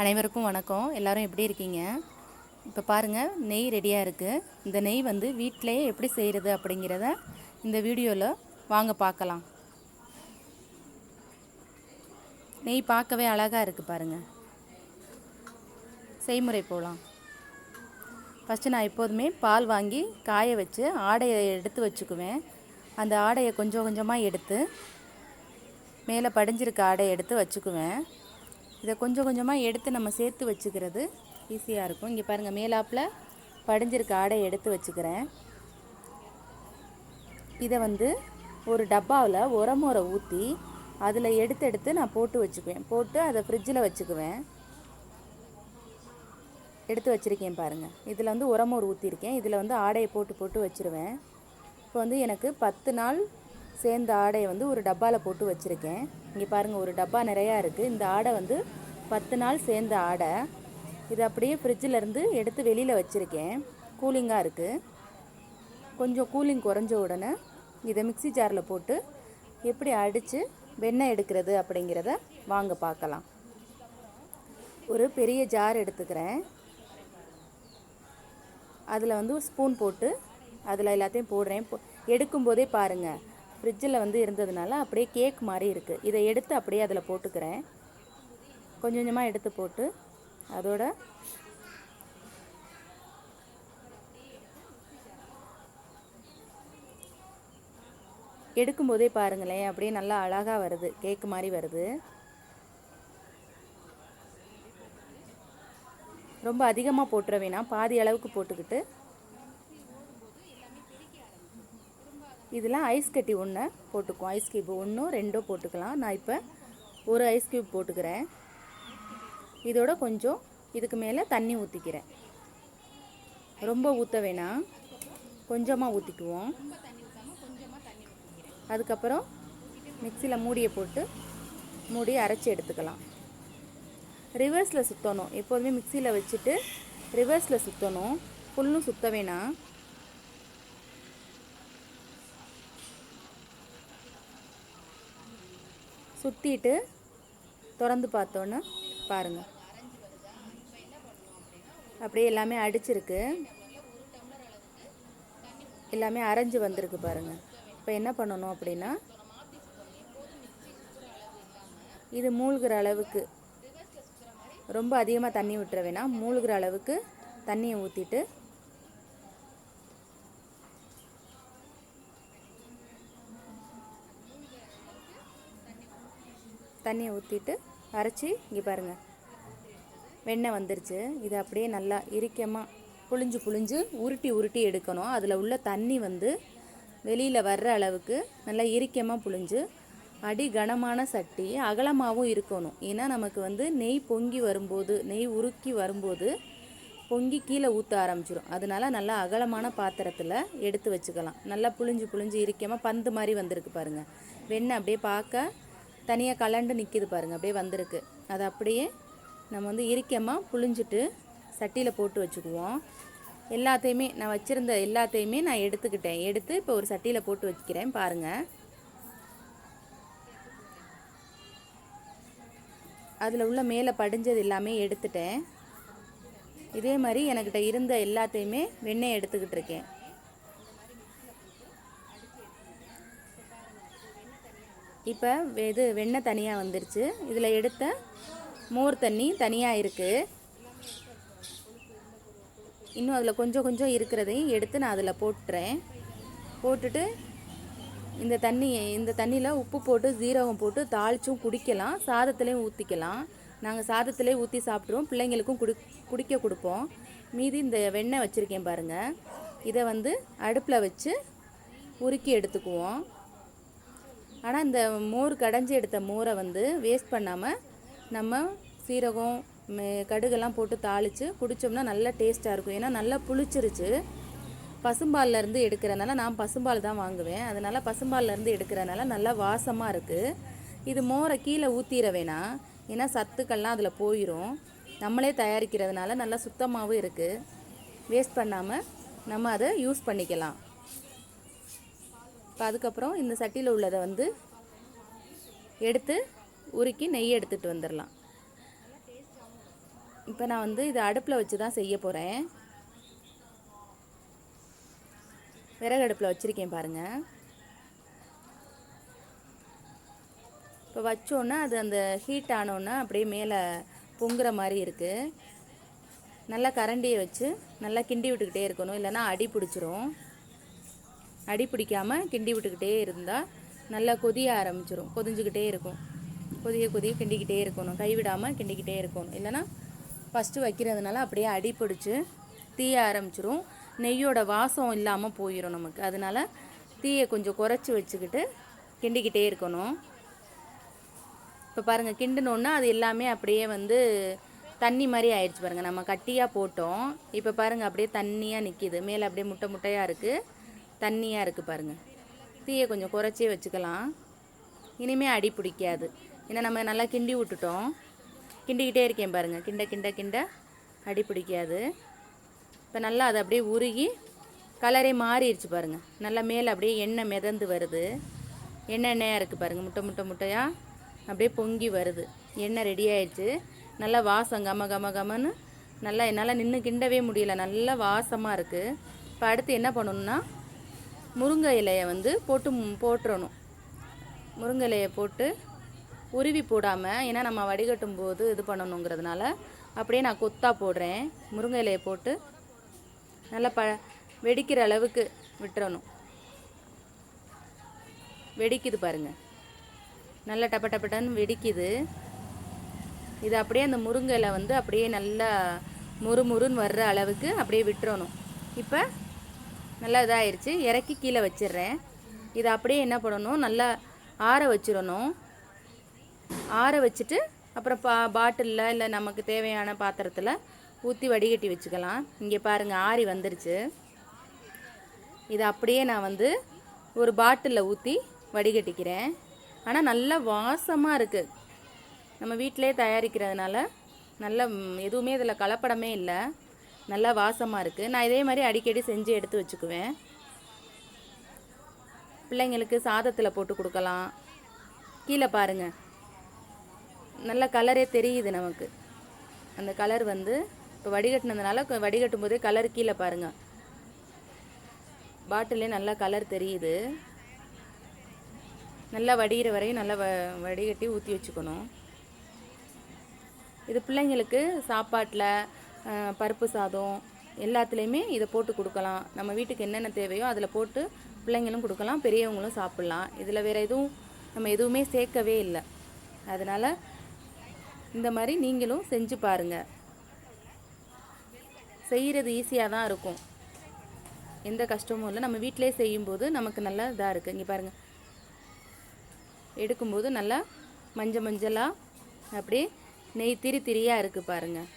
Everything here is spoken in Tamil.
அனைவருக்கும் வணக்கம். எல்லாரும் எப்படி இருக்கீங்க? இப்போ பாருங்கள் நெய் ரெடியாக இருக்குது இந்த நெய் வந்து வீட்டிலேயே எப்படி செய்கிறது அப்படிங்கிறத இந்த வீடியோவில் வாங்க பார்க்கலாம். நெய் பார்க்கவே அழகாக இருக்குது பாருங்கள் செய்முறை போகலாம் ஃபஸ்ட்டு நான் எப்போதுமே பால் வாங்கி காய வச்சு ஆடையை எடுத்து வச்சுக்குவேன். அந்த ஆடையை கொஞ்சம் கொஞ்சமாக எடுத்து மேலே படிஞ்சிருக்க ஆடையை எடுத்து வச்சுக்குவேன். இதை கொஞ்சம் கொஞ்சமாக எடுத்து நம்ம சேர்த்து வச்சுக்கிறது ஈஸியாக இருக்கும். இங்கே பாருங்கள் மேலாப்பில் படிஞ்சிருக்க ஆடையை எடுத்து வச்சுக்கிறேன். இதை வந்து ஒரு டப்பாவில் உரமுறை ஊற்றி அதில் எடுத்து எடுத்து நான் போட்டு வச்சுக்குவேன். போட்டு அதை ஃப்ரிட்ஜில் வச்சுக்குவேன். எடுத்து வச்சுருக்கேன் பாருங்கள் இதில் வந்து உரமோர் ஊற்றிருக்கேன். இதில் வந்து ஆடையை போட்டு போட்டு வச்சுருவேன். இப்போ வந்து எனக்கு பத்து நாள் சேர்ந்த ஆடையை வந்து ஒரு டப்பாவில் போட்டு வச்சுருக்கேன். இங்கே பாருங்கள் ஒரு டப்பா நிறையா இருக்குது இந்த ஆடை வந்து பத்து நாள் சேர்ந்த ஆடை. இது அப்படியே ஃப்ரிட்ஜில் இருந்து எடுத்து வெளியில் வச்சுருக்கேன். கூலிங்காக இருக்குது கொஞ்சம் கூலிங் குறைஞ்ச உடனே இதை மிக்ஸி ஜாரில் போட்டு எப்படி அடித்து வெண்ணெய் எடுக்கிறது அப்படிங்கிறத வாங்க பார்க்கலாம். ஒரு பெரிய ஜார் எடுத்துக்கிறேன். அதில் வந்து ஸ்பூன் போட்டு அதில் எல்லாத்தையும் போடுறேன். போ- எடுக்கும்போதே பாருங்கள் ஃப்ரிட்ஜில் வந்து இருந்ததுனால அப்படியே கேக் மாதிரி இருக்குது இதை எடுத்து அப்படியே அதில் போட்டுக்கிறேன். கொஞ்சம் கொஞ்சமாக எடுத்து போட்டு அதோட எடுக்கும்போதே பாருங்களேன் அப்படியே நல்லா அழகாக வருது. கேக்கு மாதிரி வருது. ரொம்ப அதிகமாக போட்டுற வேணாம். பாதி அளவுக்கு போட்டுக்கிட்டு இதில் ஐஸ் கட்டி ஒன்று போட்டுக்குவோம். ஐஸ் கியூப் ஒன்றும் ரெண்டோ போட்டுக்கலாம். நான் இப்போ ஒரு ஐஸ் கியூப் போட்டுக்கிறேன். இதோட கொஞ்சம் இதுக்கு மேலே தண்ணி ஊற்றிக்கிறேன் ரொம்ப ஊற்ற வேணாம். கொஞ்சமாக ஊற்றிக்குவோம் அதுக்கப்புறம் மிக்சியில் மூடியை போட்டு மூடி அரைச்சி எடுத்துக்கலாம். ரிவர்ஸில் சுற்றணும் எப்போதுமே மிக்சியில் வச்சுட்டு ரிவர்ஸில் சுற்றணும் ஃபுல்லும் சுற்ற வேணாம். சுற்றிட்டு திறந்து பார்த்தோன்னு பாருங்கள் அப்படியே எல்லாமே அடிச்சிருக்கு. எல்லாமே அரைஞ்சு வந்திருக்கு பாருங்கள் இப்போ என்ன பண்ணணும் அப்படின்னா இது மூழ்கிற அளவுக்கு ரொம்ப அதிகமாக தண்ணி விட்டுற வேணாம். மூழ்கிற அளவுக்கு தண்ணியை ஊற்றிட்டு தண்ணியை ஊற்றிட்டு அரைச்சி இங்கே பாருங்கள் வெண்ணெய் வந்துருச்சு. இது அப்படியே நல்லா இறுக்கமாக புழிஞ்சு புழிஞ்சு உருட்டி உருட்டி எடுக்கணும். அதில் உள்ள தண்ணி வந்து வெளியில் வர்ற அளவுக்கு நல்லா இறுக்கமாக புழிஞ்சு அடி கனமான சட்டி அகலமாகவும் இருக்கணும். ஏன்னா நமக்கு வந்து நெய் பொங்கி வரும்போது நெய் உருக்கி வரும்போது பொங்கி கீழே ஊற்ற ஆரம்பிச்சிடும் அதனால நல்லா அகலமான பாத்திரத்தில் எடுத்து வச்சுக்கலாம். நல்லா புழிஞ்சு புழிஞ்சு இறுக்கமாக பந்து மாதிரி வந்திருக்கு பாருங்கள் வெண்ணெய் அப்படியே பார்க்க தனியாக கலண்டு நிற்கிது பாருங்கள் அப்படியே வந்திருக்கு. அதை அப்படியே நம்ம வந்து இறுக்கமாக புழிஞ்சிட்டு சட்டியில் போட்டு வச்சுக்குவோம். எல்லாத்தையுமே நான் வச்சுருந்த எல்லாத்தையுமே நான் எடுத்துக்கிட்டேன். எடுத்து இப்போ ஒரு சட்டியில் போட்டு வச்சுக்கிறேன் பாருங்கள் அதில் உள்ள மேலே படிஞ்சது எல்லாமே எடுத்துட்டேன். இதே மாதிரி எனக்கிட்ட இருந்த எல்லாத்தையுமே வெண்ணெய் எடுத்துக்கிட்டு இருக்கேன். இப்போ இது வெண்ணெய் தனியாக வந்துருச்சு. இதில் எடுத்த மோர் தண்ணி தனியாக இருக்குது இன்னும் அதில் கொஞ்சம் கொஞ்சம் இருக்கிறதையும் எடுத்து நான் அதில் போட்டுறேன். போட்டுட்டு இந்த தண்ணி இந்த தண்ணியில் உப்பு போட்டு ஜீரகம் போட்டு தாளிச்சும் குடிக்கலாம். சாதத்துலேயும் ஊற்றிக்கலாம் நாங்கள் சாதத்திலே ஊற்றி சாப்பிட்ருவோம் பிள்ளைங்களுக்கும் குடி குடிக்க கொடுப்போம். மீதி இந்த வெண்ணெய் வச்சுருக்கேன் பாருங்கள் இதை வந்து அடுப்பில் வச்சு உருக்கி எடுத்துக்குவோம். ஆனால் இந்த மோர் கடைஞ்சி எடுத்த மோரை வந்து வேஸ்ட் பண்ணாமல் நம்ம சீரகம் மே- கடுகெல்லாம் போட்டு தாளித்து குடித்தோம்னா நல்லா டேஸ்ட்டாக இருக்கும். ஏன்னா நல்லா புளிச்சிருச்சு. பசும்பால்லேருந்து எடுக்கிறனால நான் பசும்பால் தான் வாங்குவேன். அதனால் பசும்பால்லேருந்து எடுக்கிறனால நல்லா வாசமாக இருக்குது இது மோரை கீழே ஊற்றிட வேணாம். ஏன்னா சத்துக்கள்லாம் அதில் போயிடும் நம்மளே தயாரிக்கிறதுனால நல்லா சுத்தமாகவும் இருக்குது வேஸ்ட் பண்ணாமல் நம்ம அதை யூஸ் பண்ணிக்கலாம். இப்போ அதுக்கப்புறம் இந்த சட்டியில் உள்ளதை வந்து எடுத்து உருக்கி நெய் எடுத்துகிட்டு வந்துடலாம் இப்போ நான் வந்து இதை அடுப்பில் வச்சு தான் செய்ய போகிறேன் விறகு அடுப்பில் வச்சுருக்கேன் பாருங்கள் இப்போ வச்சோன்னே அது அந்த ஹீட் ஆனோன்னா அப்படியே மேலே பொங்குற மாதிரி இருக்குது நல்லா கரண்டியை வச்சு நல்லா கிண்டி விட்டுக்கிட்டே இருக்கணும். இல்லைன்னா அடி பிடிச்சிரும். அடி பிடிக்காமல் கிண்டி விட்டுக்கிட்டே இருந்தால் நல்லா கொதிய ஆரம்பிச்சிடும் கொதிஞ்சுக்கிட்டே இருக்கும். கொதிய கொதிய கிண்டிக்கிட்டே இருக்கணும். கைவிடாமல் கிண்டிக்கிட்டே இருக்கணும். இல்லைன்னா ஃபஸ்ட்டு வைக்கிறதுனால அப்படியே அடி பிடிச்சி தீய ஆரம்பிச்சிரும். நெய்யோட வாசம் இல்லாமல் போயிடும் நமக்கு. அதனால் தீயை கொஞ்சம் குறைச்சி வச்சுக்கிட்டு கிண்டிக்கிட்டே இருக்கணும். இப்போ பாருங்கள் கிண்டினோன்னா அது எல்லாமே அப்படியே வந்து தண்ணி மாதிரி ஆயிடுச்சு பாருங்கள் நம்ம கட்டியாக போட்டோம். இப்போ பாருங்கள் அப்படியே தண்ணியாக நிற்கிது மேலே அப்படியே முட்டை முட்டையாக இருக்குது தண்ணியாக இருக்குது பாருங்கள் தீயை கொஞ்சம் குறைச்சே வச்சுக்கலாம். இனிமேல் அடி பிடிக்காது. ஏன்னா நம்ம நல்லா கிண்டி விட்டுட்டோம். கிண்டிக்கிட்டே இருக்கேன் பாருங்கள் கிண்ட கிண்ட கிண்ட அடி பிடிக்காது. இப்போ நல்லா அது அப்படியே உருகி கலரே மாறிடுச்சு பாருங்கள் நல்லா மேலே அப்படியே எண்ணெய் மிதந்து வருது. எண்ணெய் எண்ணெயாக இருக்குது பாருங்கள் முட்டை முட்டை முட்டையாக அப்படியே பொங்கி வருது. எண்ணெய் ரெடி ஆயிடுச்சு. நல்லா வாசம் கம கம கமன்னு நல்லா என்னால் நின்று கிண்டவே முடியல. நல்லா வாசமாக இருக்குது இப்போ அடுத்து என்ன பண்ணணுன்னா முருங்கை இலையை வந்து போட்டு போட்டுறணும். முருங்கை இலையை போட்டு உருவி போடாமல் ஏன்னா நம்ம வடிகட்டும் போது இது பண்ணணுங்கிறதுனால அப்படியே நான் கொத்தா போடுறேன். முருங்கை இலையை போட்டு நல்லா ப வெடிக்கிற அளவுக்கு விட்டுறணும். வெடிக்குது பாருங்கள் நல்லா டப்ப டப்பட்டன்னு வெடிக்குது. இது அப்படியே அந்த முருங்கை வந்து அப்படியே நல்லா முறுமுறுன்னு வர்ற அளவுக்கு அப்படியே விட்டுறணும். இப்போ நல்லா இதாகிடுச்சு இறக்கி கீழே வச்சிடுறேன் இதை அப்படியே என்ன பண்ணணும்? நல்லா ஆற வச்சிடணும் ஆற வச்சுட்டு அப்புறம் பா பாட்டிலில் இல்லை நமக்கு தேவையான பாத்திரத்தில் ஊற்றி வடிகட்டி வச்சுக்கலாம். இங்கே பாருங்கள் ஆறி வந்துருச்சு. இதை அப்படியே நான் வந்து ஒரு பாட்டிலில் ஊற்றி வடிகட்டிக்கிறேன். ஆனால் நல்ல வாசமாக இருக்குது நம்ம வீட்டிலே தயாரிக்கிறதுனால நல்ல எதுவுமே இதில் கலப்படமே இல்லை. நல்லா வாசமாக இருக்குது நான் இதே மாதிரி அடிக்கடி செஞ்சு எடுத்து வச்சுக்குவேன். பிள்ளைங்களுக்கு சாதத்தில் போட்டு கொடுக்கலாம். கீழே பாருங்கள் நல்ல கலரே தெரியுது நமக்கு. அந்த கலர் வந்து இப்போ வடிகட்டினதுனால வடிகட்டும் போதே கலர் கீழே பாருங்கள் பாட்டிலே நல்லா கலர் தெரியுது. நல்லா வடிகிற வரையும் நல்லா வ வடிகட்டி ஊற்றி வச்சுக்கணும். இது பிள்ளைங்களுக்கு சாப்பாட்டில் பருப்பு சாதம் எல்லாத்துலேயுமே இதை போட்டு கொடுக்கலாம். நம்ம வீட்டுக்கு என்னென்ன தேவையோ அதில் போட்டு பிள்ளைங்களும் கொடுக்கலாம் பெரியவங்களும் சாப்பிட்லாம். இதில் வேறு எதுவும் நம்ம எதுவுமே சேர்க்கவே இல்லை. அதனால் இந்த மாதிரி நீங்களும் செஞ்சு பாருங்கள் செய்கிறது ஈஸியாக தான் இருக்கும். எந்த கஷ்டமும் இல்லை. நம்ம வீட்டிலே செய்யும்போது நமக்கு நல்லா இதாக இருக்குது இங்கே பாருங்கள் எடுக்கும்போது நல்லா மஞ்சள் மஞ்சளாக அப்படியே நெய் திரி திரியாக இருக்குது பாருங்கள்